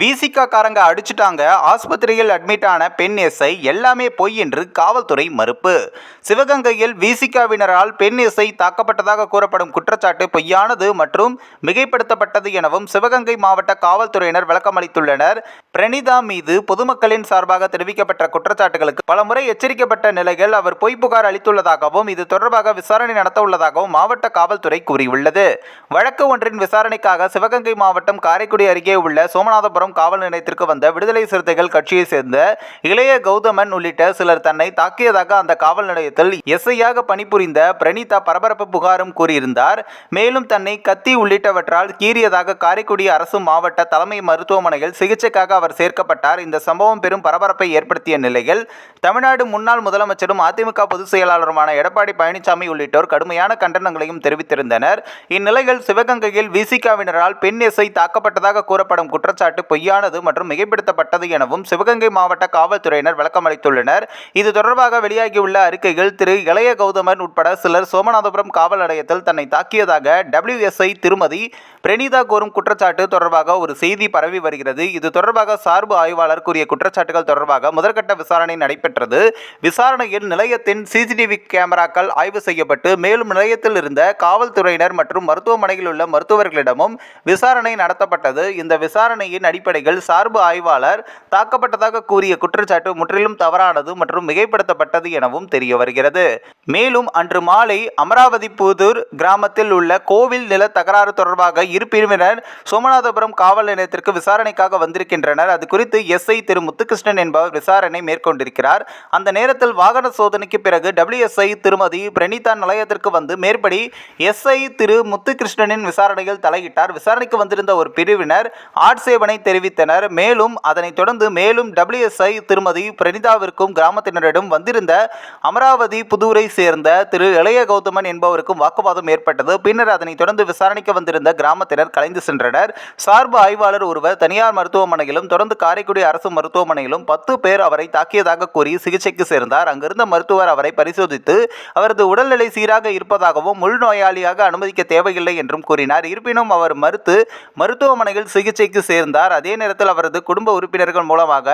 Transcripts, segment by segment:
விசிகா காரங்க அடிச்சிட்டாங்க. ஆஸ்பத்திரியில் அட்மிட் ஆன பெண் எஸ்ஐ எல்லாமே பொய் என்று காவல்துறை மறுப்பு. சிவகங்கையில் விசிகாவினரால் பெண் எஸ்ஐ தாக்கப்பட்டதாக கூறப்படும் குற்றச்சாட்டு பொய்யானது மற்றும் மிகைப்படுத்தப்பட்டது எனவும் சிவகங்கை மாவட்ட காவல்துறையினர் விளக்கமளித்துள்ளனர். பிரணிதா மீது பொதுமக்களின் சார்பாக தெரிவிக்கப்பட்ட குற்றச்சாட்டுகளுக்கு பலமுறை எச்சரிக்கப்பட்ட நிலையில் அவர் பொய் புகார் அளித்துள்ளதாகவும் இது தொடர்பாக விசாரணை நடத்த உள்ளதாகவும் மாவட்ட காவல்துறை கூறியுள்ளது. வழக்கு ஒன்றின் விசாரணைக்காக சிவகங்கை மாவட்டம் காரைக்குடி அருகே உள்ள சோமநாதபுரம் காவல் நிலையத்திற்கு வந்த விடுதலை சிறுத்தைகள் கட்சியை சேர்ந்த இளைய கௌதமன் உள்ளிட்ட சிலர் தன்னை தாக்கியதாக அந்த காவல் நிலையத்தில் எஸ்ஐயாக பணிபுரிந்த பிரணீதா பரபரப்பு புகாரும் கூறியிருந்தார். மேலும் தன்னை கத்தி உள்ளிட்டவற்றால் கீறியதாக காரைக்குடி அரசு மாவட்ட தலைமை மருத்துவமனையில் சிகிச்சைக்காக அவர் சேர்க்கப்பட்டார். இந்த சம்பவம் பெரும் பரபரப்பை ஏற்படுத்திய நிலையில் தமிழ்நாடு முன்னாள் முதலமைச்சரும் அதிமுக பொதுச் செயலாளருமான எடப்பாடி பழனிசாமி உள்ளிட்டோர் கடுமையான கண்டனங்களையும் தெரிவித்திருந்தனர். இந்நிலையில் சிவகங்கையில் விசிகாவினரால் பெண் எஸ்ஐ தாக்கப்பட்டதாக கூறப்படும் குற்றச்சாட்டு பொய்யானது மற்றும் மிகைப்படுத்தப்பட்டது எனவும் சிவகங்கை மாவட்ட காவல்துறையினர் விளக்கமளித்துள்ளனர். இது தொடர்பாக வெளியாகியுள்ள அறிக்கையில் திரு. இளைய கௌதமன் உட்பட சிலர் சோமநாதபுரம் காவல் நிலையத்தில் தன்னை தாக்கியதாக டபிள்யூஎஸ்ஐ திருமதி பிரணீதா கோரும் குற்றச்சாட்டு தொடர்பாக ஒரு செய்தி பரவி வருகிறது. இது தொடர்பாக சார்பு ஆய்வாளர் கூறிய குற்றச்சாட்டுகள் தொடர்பாக முதற்கட்ட விசாரணை நடைபெற்றது. விசாரணையில் நிலையத்தின் சிசிடிவி கேமராக்கள் ஆய்வு செய்யப்பட்டு மேலும் நிலையத்தில் இருந்த காவல்துறையினர் மற்றும் மருத்துவமனையில் உள்ள மருத்துவர்களிடமும் விசாரணை நடத்தப்பட்டது. இந்த விசாரணையின் அடிப்படையில் சார்பு ஆய்வாளர் தாக்கப்பட்டதாக கூறிய குற்றச்சாட்டு முற்றிலும் தவறானது மற்றும் மிகைப்படுத்தப்பட்டது எனவும் தெரிய வருகிறது. மேலும் அன்று மாலை அமராவதி புதூர் கிராமத்தில் உள்ள கோவில் நில தகராறு தொடர்பாக இரு பிரிவினர் சோமநாதபுரம் காவல் நிலையத்திற்கு விசாரணைக்காக வந்திருக்கின்றனர். அது குறித்து எஸ்ஐ திரு. முத்துகிருஷ்ணன் என்பவர் விசாரணை மேற்கொண்டிருக்கிறார். அந்த நேரத்தில் வாகன சோதனைக்கு பிறகு டபிள்யூஎஸ்ஐ திருமதி பிரணீதா நிலையத்திற்கு வந்து மேற்படி எஸ்ஐ திரு. முத்துகிருஷ்ணனின் விசாரணையில் தலையிட்டார். விசாரணைக்கு வந்திருந்த ஒரு பிரிவினர் ஆட்சேபனை தெரிவித்தனர். மேலும் அதனைத் தொடர்ந்து மேலும் டபிள்யூஎஸ்ஐ திருமதி பிரணிதாவிற்கும் கிராமத்தினரிடம் வந்திருந்த அமராவதி புதூரை சேர்ந்த திரு இளைய கௌதமன் என்பவருக்கும் வாக்குவாதம் ஏற்பட்டது. பின்னர் அதனைத் தொடர்ந்து விசாரணைக்கு வந்திருந்த கிராமத்தினர் கலைந்து சென்றனர். சார்பு ஆய்வாளர் ஒருவர் தனியார் மருத்துவமனையிலும் தொடர்ந்து காரைக்குடி அரசு மருத்துவமனையிலும் பத்து பேர் அவரை தாக்கியதாக கூறி சிகிச்சைக்கு சேர்ந்தார். அங்கிருந்த மருத்துவர் அவரை பரிசோதித்து அவரது உடல்நிலை சீராக இருப்பதாகவும் உள்நோயாளியாக அனுமதிக்க தேவையில்லை என்றும் கூறினார். இருப்பினும் அவர் மறுத்து மருத்துவமனையில் சிகிச்சைக்கு சேர்ந்தார். தெரிவித்துள்ளார் அதே நேரத்தில் அவரது குடும்ப உறுப்பினர்கள் மூலமாக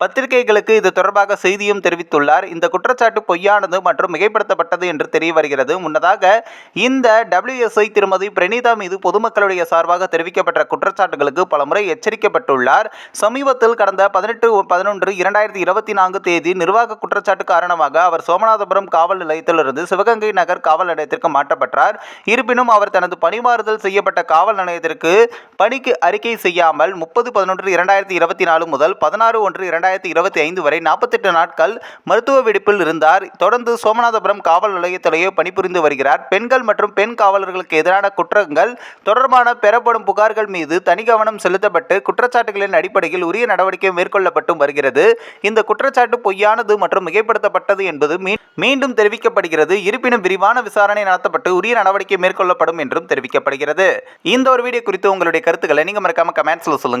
பத்திரிகைகளுக்கு இது தொடர்பாக செய்தியும் தெரிவித்துள்ளார். இந்த குற்றச்சாட்டு பொய்யானது மற்றும் மிகைப்படுத்தப்பட்டது என்று தெரிய வருகிறது. முன்னதாக இந்த டபிள்யூஎஸ்ஐ திருமதி பிரணீதா மீது பொதுமக்களுடைய சார்பாக தெரிவிக்கப்பட்ட குற்றச்சாட்டுகளுக்கு பலமுறை எச்சரிக்கப்பட்டுள்ளார். சமீபத்தில் கடந்த பதினெட்டு பதினொன்று இரண்டாயிரத்தி இருபத்தி நான்கு தேதி நிர்வாக குற்றச்சாட்டு காரணமாக அவர் சோமநாதபுரம் காவல் நிலையத்திலிருந்து சிவகங்கை நகர் காவல் நிலையத்திற்கு மாற்றப்பட்டார். இருப்பினும் அவர் தனது பணிமாறுதல் செய்யப்பட்ட காவல் நிலையத்திற்கு பணிக்கு அறிக்கை செய்யாமல் முப்பது பதினொன்று இரண்டாயிரத்தி இருபத்தி நாலு முதல் பதினாறு ஒன்று இரண்டாயிரத்தி இருபத்தி ஐந்து வரை நாற்பத்தெட்டு நாட்கள் மருத்துவ விடுப்பில் இருந்தார். தொடர்ந்து சோமநாதபுரம் காவல் நிலையத்திலேயே பணிபுரிந்து வருகிறார். பெண்கள் மற்றும் பெண் காவலர்களுக்கு எதிரான குற்றங்கள் தொடர்பான பெறப்படும் புகார்கள் மீது தனி கவனம் செலுத்தப்பட்டு குற்றச்சாட்டுகளின் அடிப்படையில் உரிய நடவடிக்கை மேற்கொள்ளப்பட்டும் வருகிறது. இந்த குற்றச்சாட்டு பொய்யானது மற்றும் மிகைப்படுத்தப்பட்டது என்பது மீ- மீண்டும் தெரிவிக்கப்படுகிறது. இருப்பினும் விரிவான விசாரணை நடத்தப்பட்டு உரிய நடவடிக்கை மேற்கொள்ளப்படும் என்றும் தெரிவிக்கப்படுகிறது. இந்த ஒரு வீடியோ குறித்து உங்களுடைய கருத்துக்களை நீங்க மறக்காம கமெண்ட்ஸ்ல